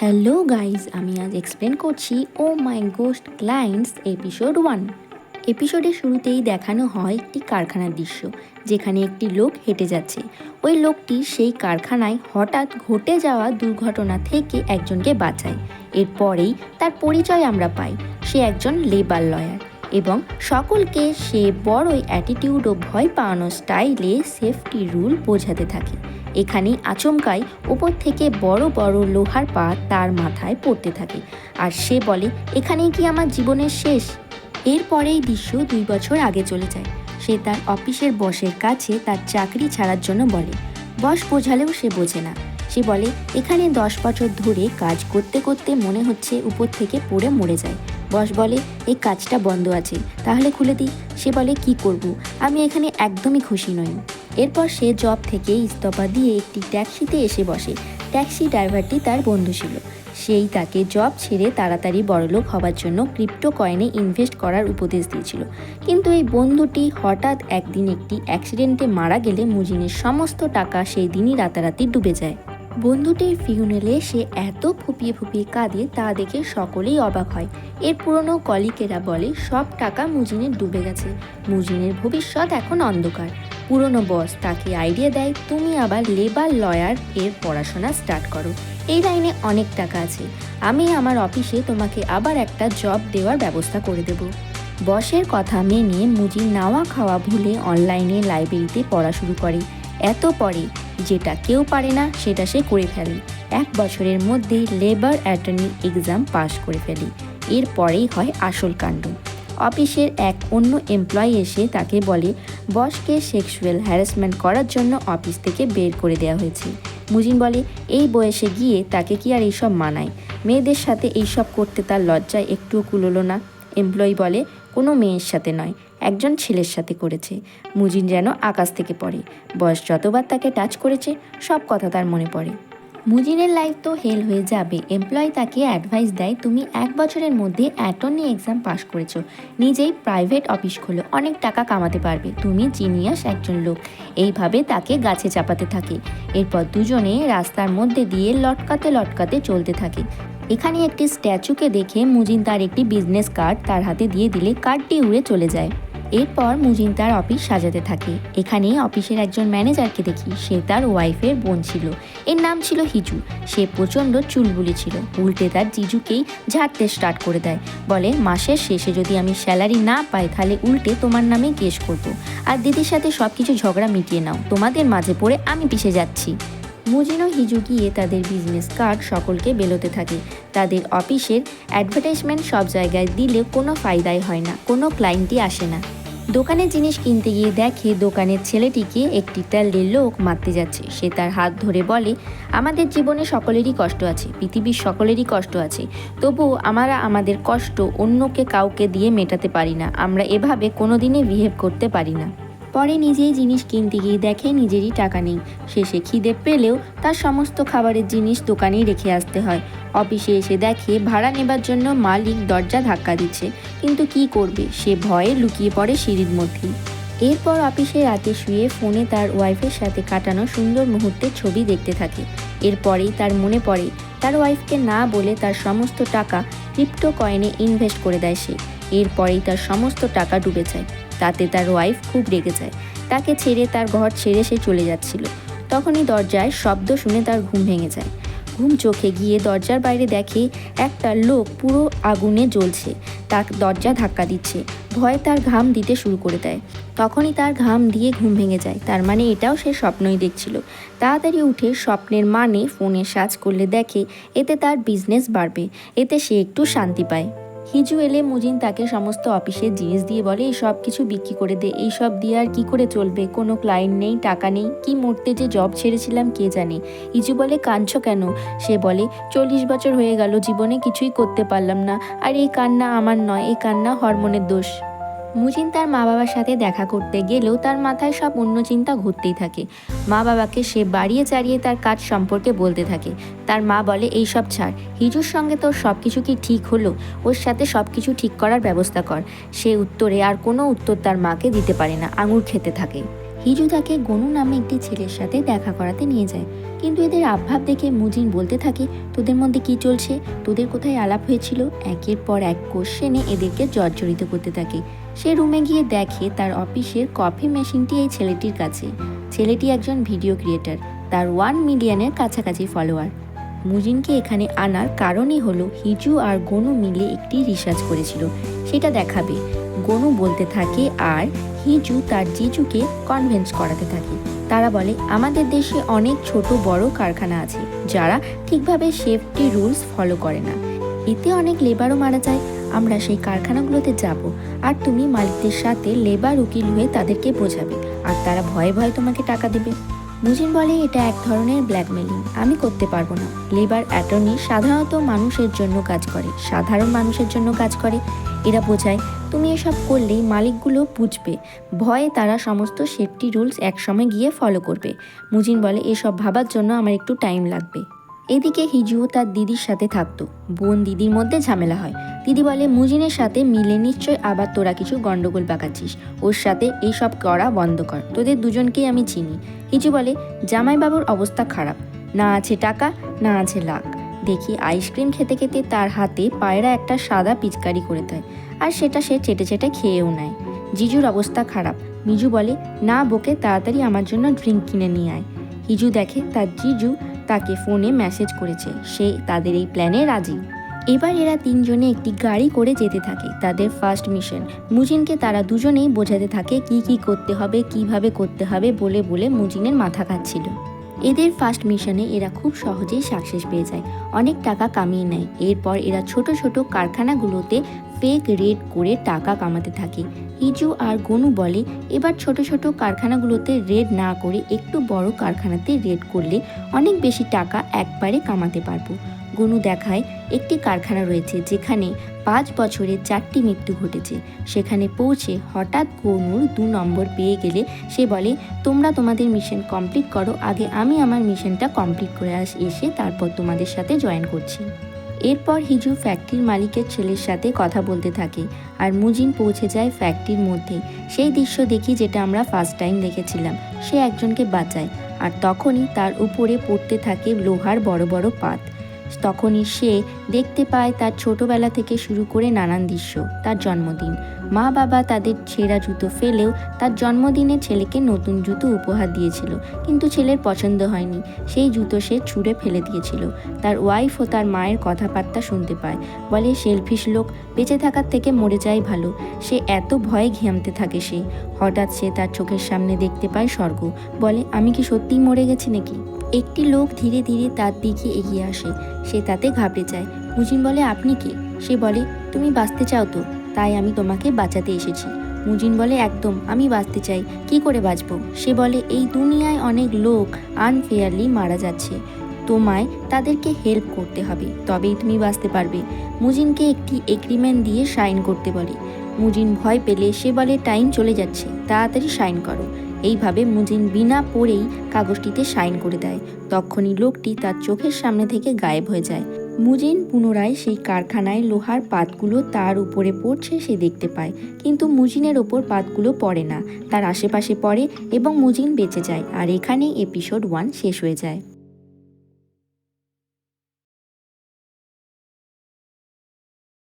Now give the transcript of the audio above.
Hello guys আমি আজ explain করছি ও my ghost clients episode one এপিসোডের শুরুতেই দেখানো হয় একটি কারখানার দৃশ্য, যেখানে একটি লোক হেঁটে যাচ্ছে। ওই লোকটি সেই কারখানায় হঠাৎ ঘটে যাওয়া দুর্ঘটনা থেকে একজনকে বাঁচায়। এরপরেই তার পরিচয় আমরা পাই। সে একজন লেবার লয়ার এবং সকলকে সে বড়ই অ্যাটিটিউড ও ভয় পাওয়ানো স্টাইলে সেফটি রুল বোঝাতে থাকে। এখানেই আচমকাই ওপর থেকে বড় বড় লোহার পা তার মাথায় পড়তে থাকে। আর সে বলে, এখানেই কি আমার জীবনের শেষ? এরপরেই দৃশ্য দুই বছর আগে চলে যায়। সে তার অফিসের বসের কাছে তার চাকরি ছাড়ার জন্য বলে। বস বোঝালেও সে বোঝে না। সে বলে, এখানে দশ বছর ধরে কাজ করতে করতে মনে হচ্ছে উপর থেকে পড়ে মরে যায়। বস বলে, এই কাজটা বন্ধ আছে, তাহলে খুলে দিই। সে বলে, কি করব? আমি এখানে একদমই খুশি নই। এরপর সে জব থেকে ইস্তফা দিয়ে একটি ট্যাক্সিতে এসে বসে। ট্যাক্সি ড্রাইভারটি তার বন্ধু ছিল। সেই তাকে জব ছেড়ে তাড়াতাড়ি বড়লোক হবার জন্য ক্রিপ্টো কয়েনে ইনভেস্ট করার উপদেশ দিয়েছিল। কিন্তু এই বন্ধুটি হঠাৎ একদিন একটি অ্যাক্সিডেন্টে মারা গেলে মুজিনের সমস্ত টাকা সেই দিনই রাতারাতি ডুবে যায়। বন্ধুটির ফিউনেলে সে এত ফুপিয়ে ফুপিয়ে কাঁদে তা দেখে সকলেই অবাক হয়। এর পুরনো কলিকেরা বলে, সব টাকা মুজিনের ডুবে গেছে। মুজিনের ভবিষ্যৎ এখন অন্ধকার। পুরনো বস তাকে আইডিয়া দেয়, তুমি আবার লেবার লয়ার এর পড়াশোনা স্টার্ট করো। এই লাইনে অনেক টাকা আছে। আমি আমার অফিসে তোমাকে আবার একটা জব দেওয়ার ব্যবস্থা করে দেব। বসের কথা মেনে মুজি নাওয়া খাওয়া ভুলে অনলাইনে লাইব্রেরিতে পড়া শুরু করে। এত পরে যেটা কেউ পারে না, সেটা সে করে ফেলে। এক বছরের মধ্যে লেবার অ্যাটর্নি এক্সাম পাশ করে ফেলি। এরপরেই হয় আসল কাণ্ড। অফিসের এক অন্য এমপ্লয়ি এসে তাকে বলে, বসকে সেক্সুয়াল হ্যারাসমেন্ট করার জন্য অফিস থেকে বের করে দেওয়া হয়েছে। মুজিন বলে, এই বয়সে গিয়ে তাকে কি আর এইসব মানায়? মেয়েদের সাথে এইসব করতে তার লজ্জায় একটুও কুলোলো না। এমপ্লয়ি বলে, কোনো মেয়ের সাথে নয়, একজন ছেলের সাথে করেছে। মুজিন যেন আকাশ থেকে পড়ে। বয়স যতবার তাকে টাচ করেছে, সব কথা তার মনে পড়ে। মুজিনের লাইফ তো হেল হয়ে যাবে। এমপ্লয়ি তাকে অ্যাডভাইস দেয়, তুমি এক বছরের মধ্যে অ্যাটর্নি এক্সাম পাশ করেছ। নিজেই প্রাইভেট অফিস খোলো। অনেক টাকা কামাতে পারবে। তুমি জিনিয়াস একজন লোক। এইভাবে তাকে গাছে চাপাতে থাকে। এরপর দুজনে রাস্তার মধ্যে দিয়ে লটকাতে লটকাতে চলতে থাকে। এখানে একটি স্ট্যাচুকে দেখে মুজিন তার একটি বিজনেস কার্ড তার হাতে দিয়ে দিলে কার্ডটি উড়ে চলে যায়। এরপর মুজিন তার অফিস সাজাতে থাকে। এখানে অফিসের একজন ম্যানেজারকে দেখি, সে তার ওয়াইফের বোন ছিল। এর নাম ছিল হিজু। সে প্রচণ্ড চুলবুলি ছিল। উল্টে তার জিজুকেই ঝাড়তে স্টার্ট করে দেয়। বলে, মাসের শেষে যদি আমি স্যালারি না পাই, তাহলে উল্টে তোমার নামে কেস করব। আর দিদির সাথে সব কিছু ঝগড়া মিটিয়ে নাও। তোমাদের মাঝে পড়ে আমি পিষে যাচ্ছি। মুজিনো হিজু গিয়ে তাদের বিজনেস কার্ড সকলকে বেলোতে থাকে। তাদের অফিসের অ্যাডভার্টাইজমেন্ট সব জায়গায় দিলে কোনো ফায়দাই হয় না, কোনো ক্লায়েন্টই আসে না। দোকানে জিনিস কিনতে গিয়ে দেখে দোকানের ছেলেটিকে একটি ট্যালের লোক মারতে যাচ্ছে। সে তার হাত ধরে বলে, আমাদের জীবনে সকলেরই কষ্ট আছে, পৃথিবীর সকলেরই কষ্ট আছে। তবুও আমরা আমাদের কষ্ট অন্যকে কাউকে দিয়ে মেটাতে পারি না। আমরা এভাবে কোনোদিনই বিহেভ করতে পারি না। পরে নিজেই জিনিস কিনতে গিয়ে দেখে নিজেরই টাকা নেই। শেষে খিদে পেলেও তার সমস্ত খাবারের জিনিস দোকানেই রেখে আসতে হয়। অফিসে এসে দেখে ভাড়া নেবার জন্য মালিক দরজা ধাক্কা দিচ্ছে। কিন্তু কি করবে? সে ভয়ে লুকিয়ে পড়ে সিঁড়ির মধ্যেই। এরপর অফিসে রাতে শুয়ে ফোনে তার ওয়াইফের সাথে কাটানো সুন্দর মুহূর্তের ছবি দেখতে থাকে। এরপরেই তার মনে পড়ে, তার ওয়াইফকে না বলে তার সমস্ত টাকা ক্রিপ্টো কয়েনে ইনভেস্ট করে দেয় সে। এরপরেই তার সমস্ত টাকা ডুবে যায়। তাতে তার ওয়াইফ খুব রেগে যায়। তাকে ছেড়ে তার ঘর ছেড়ে সে চলে যাচ্ছিল। তখনই দরজায় শব্দ শুনে তার ঘুম ভেঙে যায়। ঘুম চোখে গিয়ে দরজার বাইরে দেখে একটা লোক পুরো আগুনে জ্বলছে। তার দরজা ধাক্কা দিচ্ছে। ভয় তার ঘাম দিতে শুরু করে দেয়। তখনই তার ঘাম দিয়ে ঘুম ভেঙে যায়। তার মানে এটাও সে স্বপ্নই দেখছিল। তাড়াতাড়ি উঠে স্বপ্নের মানে ফোনে সার্চ করলে দেখে এতে তার বিজনেস বাড়বে। এতে সে একটু শান্তি পায়। হিজু এলে মুজিন তাকে সমস্ত অফিসের জিনিস দিয়ে বলে, এই সব কিছু বিক্রি করে দে, এই সব দিয়ে আর কি করে চলবে? কোনো ক্লায়েন্ট নেই, টাকা নেই, কি মরতে যে জব ছেড়েছিলাম কে জানে? হিজু বলে, কাঁদছ কেন? সে বলে, চল্লিশ বছর হয়ে গেল, জীবনে কিছুই করতে পারলাম না। আর এই কান্না আমার নয়, এই কান্না হরমোনের দোষ। মুজিন তার মা বাবার সাথে দেখা করতে গেলেও তার মাথায় সব অন্য চিন্তা ঘুরতেই থাকে। মা বাবাকে সে বাড়িয়ে চাড়িয়ে তার কাজ সম্পর্কে বলতে থাকে। তার মা বলে, এই সব ছাড়। হিজুর সঙ্গে তোর সব কিছু কি ঠিক হলো? ওর সাথে সব কিছু ঠিক করার ব্যবস্থা কর। সে উত্তরে, আর কোনো উত্তর তার মাকে দিতে পারে না। আঙুর খেতে থাকে। হিজু তাকে গনু নামে একটি ছেলের সাথে দেখা করাতে নিয়ে যায়। কিন্তু এদের আবভাব দেখে মুজিন বলতে থাকে, তোদের মধ্যে কি চলছে? তোদের কোথায় আলাপ হয়েছিল? একের পর এক কোশ্চেনে এদেরকে জর্জরিত করতে থাকে। সে রুমে গিয়ে দেখে তার অফিসের কফি মেশিনটি এই ছেলেটির কাছে। ছেলেটি একজন ভিডিও ক্রিয়েটার তার ওয়ান মিলিয়নের কাছাকাছি ফলোয়ার মুজিনকে এখানে আনার কারণই হলো হিজু আর গনু মিলে একটি রিসার্চ করেছিল। সেটা দেখাবে। গনু বলতে থাকে, আর হিজু তার জিজুকে কনভেন্স করাতে থাকে। তারা বলে, আমাদের দেশে অনেক ছোট, বড় কারখানা আছে, যারা ঠিকভাবে সেফটি রুলস ফলো করে না। এতে অনেক লেবারও মারা যায়। আমরা সেই কারখানাগুলোতে যাব, আর তুমি মালিকদের সাথে লেবার উকিল হয়ে তাদেরকে বোঝাবে, আর তারা ভয়ে ভয়ে তোমাকে টাকা দেবে। মুজিন বলে এটা এক ধরনের ব্ল্যাকমেলিং আমি করতে পারব না। লেবার অ্যাটর্নি সাধারণত মানুষের জন্য কাজ করে, সাধারণ মানুষের জন্য কাজ করে। এরা বোঝায়, তুমি এসব করলেই মালিকগুলো বুঝবে। ভয়ে তারা সমস্ত সেফটি রুলস একসময় গিয়ে ফলো করবে। মুজিন বলে, এসব ভাবার জন্য আমার একটু টাইম লাগবে। এদিকে হিজুও তার দিদির সাথে থাকতো। বোন দিদির মধ্যে ঝামেলা হয়। দিদি বলে, মুজিনের সাথে মিলে নিশ্চয় আবার তোরা কিছু গন্ডগোল পাকাচ্ছিস। ওর সাথে এইসব করা বন্ধ কর। তোদের দুজনকেই আমি চিনি। হিজু বলে, জামাইবাবুর অবস্থা খারাপ। না আছে টাকা, না আছে লাখ। দেখি আইসক্রিম খেতে খেতে তার হাতে পায়রা একটা সাদা পিচকারি করে দেয়। আর সেটা সে চেটে চেটে খেয়েও নেয়। জিজুর অবস্থা খারাপ। মিজু বলে, না বকে তাড়াতাড়ি আমার জন্য ড্রিঙ্ক কিনে নিয়ে আয়। হিজু দেখে তার জিজু তাকে ফোনে মেসেজ করেছে। সে তাদের এই প্ল্যানে রাজি। এবার এরা তিনজনে একটি গাড়ি করে যেতে থাকে, তাদের ফার্স্ট মিশন মুজিনকে তারা দুজনেই বোঝাতে থাকে কি কি করতে হবে, কীভাবে করতে হবে বলে বলে মুজিনের মাথা খাচ্ছিল এদের ফার্স্ট মিশনে এরা খুব সহজেই সাকসেস পেয়ে যায়। অনেক টাকা কামিয়ে নেয়। এরপর এরা ছোট ছোট কারখানাগুলোতে ফেক রেড করে টাকা কামাতে থাকে। হিজু আর গনু বলে, এবার ছোট ছোট কারখানাগুলোতে রেড না করে একটু বড় কারখানাতে রেড করলে অনেক বেশি টাকা একবারে কামাতে পারব। গনু দেখায় একটি কারখানা রয়েছে যেখানে পাঁচ বছরে চারটি মৃত্যু ঘটেছে। সেখানে পৌঁছে হঠাৎ গনুর দু নম্বর পেয়ে গেলে সে বলে, তোমরা তোমাদের মিশন কমপ্লিট করো। আগে আমি আমার মিশনটা কমপ্লিট করে আস, এসে তারপর তোমাদের সাথে জয়েন করছি। এরপর হিজু ফ্যাক্টরির মালিকের ছেলের সাথে কথা বলতে থাকে আর মুজিন পৌঁছে যায় ফ্যাক্টরির মধ্যে। সেই দৃশ্য দেখি যেটা আমরা ফার্স্ট টাইম দেখেছিলাম। সে একজনকে বাঁচায় আর তখনই তার উপরে পড়তে থাকে লোহার বড় বড় পাত তখনই সে দেখতে পায় তার ছোটবেলা থেকে শুরু করে নানান দৃশ্য, তার জন্মদিন। মা বাবা তাদের ছেঁড়া জুতো ফেলেও তার জন্মদিনে ছেলেকে নতুন জুতো উপহার দিয়েছিল, কিন্তু ছেলের পছন্দ হয়নি। সেই জুতো সে ছুঁড়ে ফেলে দিয়েছিল। তার ওয়াইফ ও তার মায়ের কথাবার্তা শুনতে পায়। বলে সেলফিশ লোক, বেঁচে থাকার থেকে মরে যায় ভালো। সে এত ভয়ে ঘিয়ামতে থাকে সে। হঠাৎ সে তার চোখের সামনে দেখতে পায় স্বর্গ। বলে, আমি কি সত্যিই মরে গেছি নাকি? একটি লোক ধীরে ধীরে তার দিকে এগিয়ে আসে। সে তাতে ঘাবড়ে যায়। মুজিন বলে, আপনি কে? সে বলে, তুমি বাঁচতে চাও তো, তাই আমি তোমাকে বাঁচাতে এসেছি। মুজিন বলে, একদম, আমি বাঁচতে চাই। কি করে বাঁচবো? সে বলে, এই দুনিয়ায় অনেক লোক আনফেয়ারলি মারা যাচ্ছে। তোমায় তাদেরকে হেল্প করতে হবে, তবেই তুমি বাঁচতে পারবে। মুজিনকে একটি এগ্রিমেন্ট দিয়ে সাইন করতে বলে। মুজিন ভয় পেলে, সে বলে, টাইম চলে যাচ্ছে, তাড়াতাড়ি সাইন করো। এইভাবে মুজিন বিনা পড়েই কাগজটিতে সাইন করে দেয়। তখনই লোকটি তার চোখের সামনে থেকে গায়েব হয়ে যায়। মুজিন পুনরায় সেই কারখানায় লোহার পাতগুলো তার উপরে পড়ছে সে দেখতে পায়। কিন্তু মুজিনের ওপর পাতগুলো পড়ে না। তার আশেপাশে পড়ে এবং মুজিন বেঁচে যায়। আর এখানেই এপিসোড ওয়ান শেষ হয়ে যায়।